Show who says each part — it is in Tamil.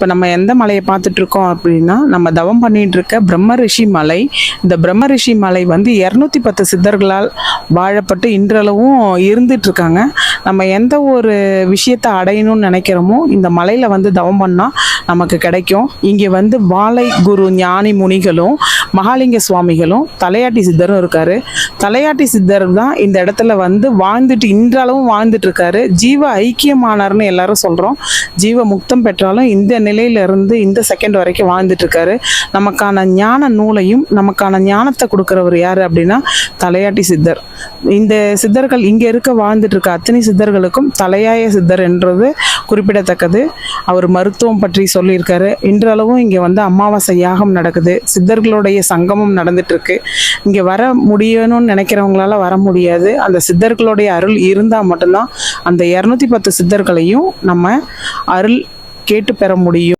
Speaker 1: இப்போ நம்ம எந்த மலையை பார்த்துட்டு இருக்கோம் அப்படின்னா நம்ம தவம் பண்ணிட்டு இருக்க பிரம்ம ரிஷி மலை. இந்த பிரம்ம ரிஷி மலை வந்து இரநூத்தி பத்து சித்தர்களால் வாழப்பட்டு இன்றளவும் இருந்துட்டு இருக்காங்க நம்ம எந்த ஒரு விஷயத்தை அடையணும்னு நினைக்கிறோமோ இந்த மலையில் வந்து தவம் பண்ணால் நமக்கு கிடைக்கும். இங்கே வந்து வாழை குரு ஞானி முனிகளும் மகாலிங்க சுவாமிகளும் தலையாட்டி சித்தரும் இருக்காரு. தலையாட்டி சித்தர் தான் இந்த இடத்துல வந்து வாழ்ந்துட்டு இன்றளவும் வாழ்ந்துட்டு இருக்காரு. ஜீவ ஐக்கியமானார்னு எல்லாரும் சொல்கிறோம் ஜீவ முக்தம் பெற்றாலும் இந்த நிலையில இருந்து இந்த செகண்ட் வரைக்கும் வாழ்ந்துட்டு இருக்காரு. நமக்கான ஞான நூலையும் நமக்கான ஞானத்தை கொடுக்குறவர் யார் அப்படின்னா தலையாட்டி சித்தர். இந்த சித்தர்கள் இங்கே இருக்க வாழ்ந்துட்டு இருக்க அத்தனை சித்தர்களுக்கும் தலையாய சித்தர் என்றது குறிப்பிடத்தக்கது. அவர் மருத்துவம் பற்றி சொல்லியிருக்காரு. இன்றளவும் இங்கே வந்து அமாவாசை யாகம் நடக்குது. சித்தர்களுடைய சங்கமம் நடந்துட்டுருக்கு. இங்கே வர முடியணும்னு நினைக்கிறவங்களால வர முடியாது. அந்த சித்தர்களுடைய அருள் இருந்தால் மட்டும்தான் அந்த இரநூத்தி பத்து சித்தர்களையும் நம்ம அருள் கேட்டு பெற முடியும்.